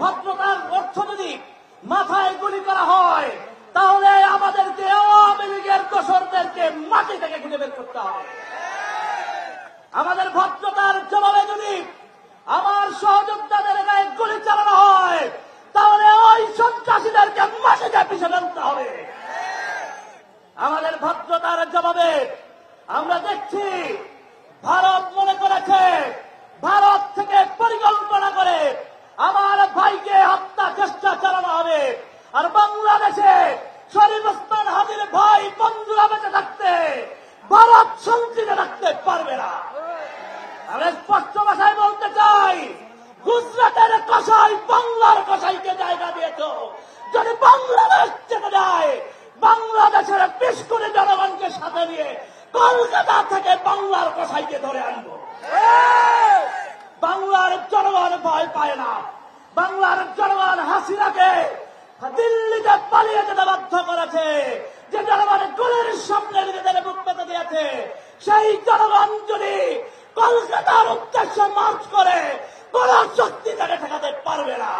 ভদ্রতার অর্থ যদি মাথায় গুলি করা হয়, তাহলে আমাদেরকে আওয়ামী লীগের দোসরদেরকে মাটি থেকে খুঁজে বের করতে হবে। আমাদের ভদ্রতার জবাবে যদি আমার সহযোদ্ধাদের গায়ে গুলি চালানো হয়, তাহলে ওই সন্ত্রাসীদেরকে মাটিতে পিছিয়ে ফেলতে হবে। আমাদের ভদ্রতার জবাবে আমরা দেখছি, ভারত মনে করেছে ভারত থেকে পরিকল্পনা করে আমার ভাইকে হত্যা চেষ্টা চালানো হবে আর বাংলাদেশে শরীফ ওসমান হাজির ভাই বন্ধুরা বেঁচে থাকতে ভারত সঞ্চিত রাখতে পারবে না। আমি স্পষ্ট ভাষায় বলতে চাই গুজরাটের কষাই বাংলার কষাইকে জায়গা দিয়েছ। যদি বাংলাদেশ চেপে যায় বাংলাদেশের বেশ করে জনগণকে সাথে নিয়ে কলকাতা থেকে বাংলার কষাইকে ধরে আনব। বাংলার জনগণ ভয় পায় না। বাংলার জনগণ দিয়েছে সেই জনগণ যদি কলকাতার উদ্দেশ্যে মার্চ করে কোন শক্তি তাকে ঠেকাতে পারবে না।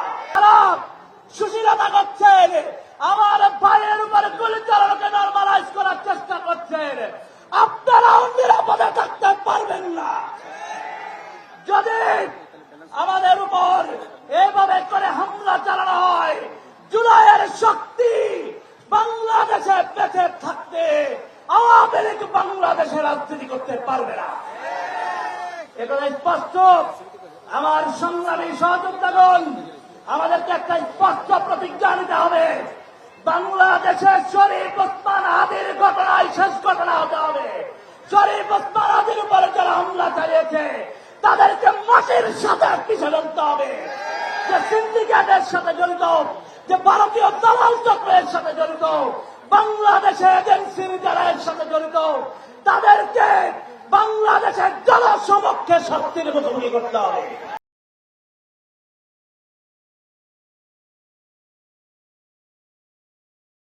সুশীলতা করছেন, আমার ভাইয়ের উপরে গুলি চালানোকে নর্মালাইজ করার চেষ্টা করছেন। আপনারাও নিরাপদে থাকতে পারবেন না। যদি আমাদের উপর এভাবে করে হামলা চালানো হয়, জুলাইয়ের শক্তি বাংলাদেশে বেঁচে থাকতে আওয়ামী লীগ বাংলাদেশে রাজনীতি করতে পারবে না। এটা স্পষ্ট আমার সংগ্রামী সহযোদ্ধাগণ আমাদেরকে একটা স্পষ্ট প্রতিজ্ঞা নিতে হবে। বাংলাদেশের শরীফ ওসমান হাদির ঘটনায় শেষ ঘটনা হতে হবে। শরীফ ওসমান হাদির উপরে যারা হামলা চালিয়েছে, তাদেরকে মাটির সাথে পিছিয়ে ফেলতে হবে। যে সিন্ডিকেটের সাথে জড়িত, যে ভারতীয় দালাল চক্রের সাথে জড়িত, বাংলাদেশে এজেন্সির যারা এর সাথে জড়িত তাদেরকে সত্যের মুখোমুখি করতে হবে।